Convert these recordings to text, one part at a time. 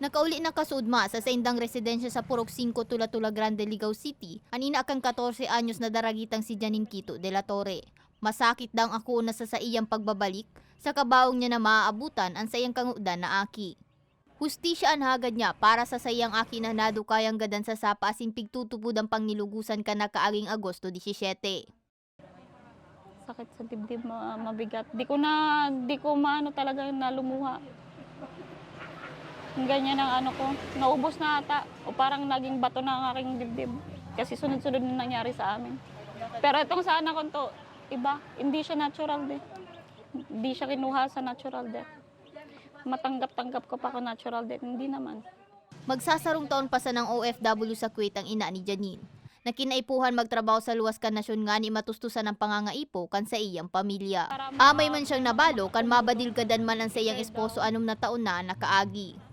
Nakauli na kasudma sa saindang residensya sa Purok 5 Tula-Tula Grande, Ligao City, anina kang 14 anyos na daragitang si Janine Quito de la Torre. Masakit daw ako na sa sa iyang pagbabalik, sa kabaong niya na maaabutan ang sayang kangudan na aki. Hustisya ang hagad niya para sa sayang aki na nadukayang gadan sa sapa asin pigtutupod ang pangnilugusan ka na kaaging Agosto 17. sakit sa dibdib, ma- mabigat. Di ko na, di ko maano talaga na lumuha. Ganyan ang ano ko, naubos na ata. O parang naging bato na ang aking dibdib. Kasi sunod-sunod na nangyari sa amin. Pero itong sa anak ko to, iba. Hindi siya natural death. Hindi siya kinuha sa natural death. Matanggap-tanggap ko pa ako natural death. Hindi naman. Magsasarong taon pa sa ng OFW sa Kuwait ang ina ni Janine. Na kinaipuhan magtrabaho sa luwas kan nasyon nga ni matustusan ang pangangaipo kan sa iyang pamilya. Amay man siyang nabalo kan mabadil kadan man ang sa iyang esposo anom na taon na nakaagi.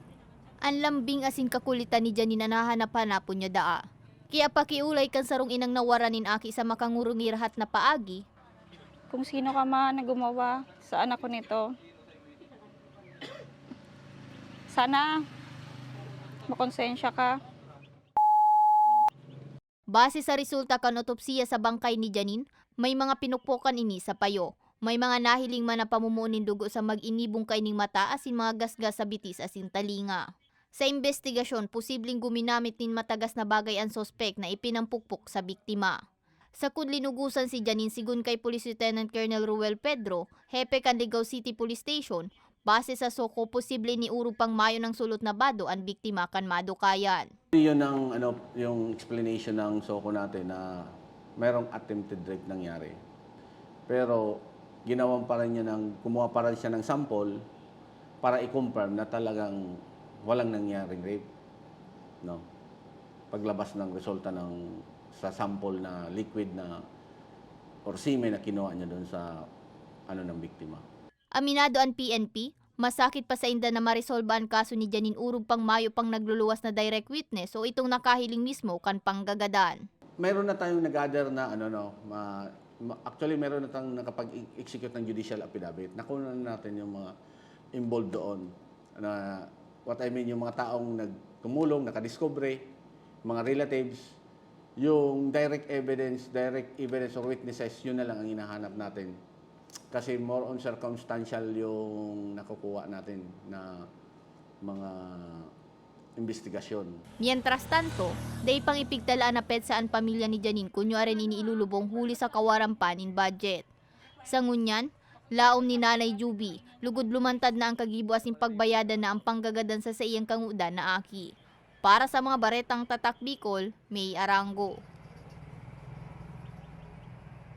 Ang lambing asing kakulitan ni Janine na nahanap-hanapon niya daa. Kaya pakiulay kan sarong inang nawaranin aki sa makangurungi rahat na paagi, kung sino ka man na gumawa sa anak ko nito. Sana makonsensya ka. Base sa resulta kan otopsiya sa bangkay ni Janine, may mga pinukpukan ini sa payo. May mga nahiling man na pamumunin dugo sa mag-inibong kaining mata asin mga gasgas sa bitis asin talinga. Sa investigasyon, posibleng guminamit nin matagas na bagay ang sospek na ipinampukpok sa biktima. Sa kudlinugusan si Janine sigun kay Police Lieutenant Colonel Ruel Pedro, hepe kan Ligao City Police Station, base sa soko posible ni uro pang mayo ng sulot na bado ang biktima kan madukayan. Yun ang ano, yung explanation ng Soko natin na mayroong attempted rape nangyari. Pero ginawan pa rin niya ng, kumuha pa rin siya ng sample para i-confirm na talagang walang nangyaring rape. No? Paglabas ng resulta ng sa sample na liquid na or semen na kinuha niya doon sa ano ng biktima. Aminado ang PNP, masakit pa sa inda na marisolba ang kaso ni Janine Urog pang Mayo pang nagluluwas na direct witness o itong nakahiling mismo kan panggagadan. Meron na tayong nag-gather na ano no, ma- ma- actually meron na tayong nakapag-execute ng judicial affidavit. Nakuha na natin yung mga involved doon. Na what I mean yung mga taong nagtumulong, nakadiscovery, mga relatives, yung direct evidence, direct evidence or witnesses, yun na lang ang hinahanap natin. Kasi more on circumstantial yung nakukuha natin na mga investigasyon. Mientras tanto, day pang ipigtalaan na petsa ang pamilya ni Janine kunyari ni ilulubong huli sa kawaran panin budget. Sa ngunyan, laom ni Nanay Juby, lugod lumantad na ang kagibo asing pagbayadan na ang panggagadan sa sa iyang kangudan na aki. Para sa mga baretang tatak Bicol, May Arango.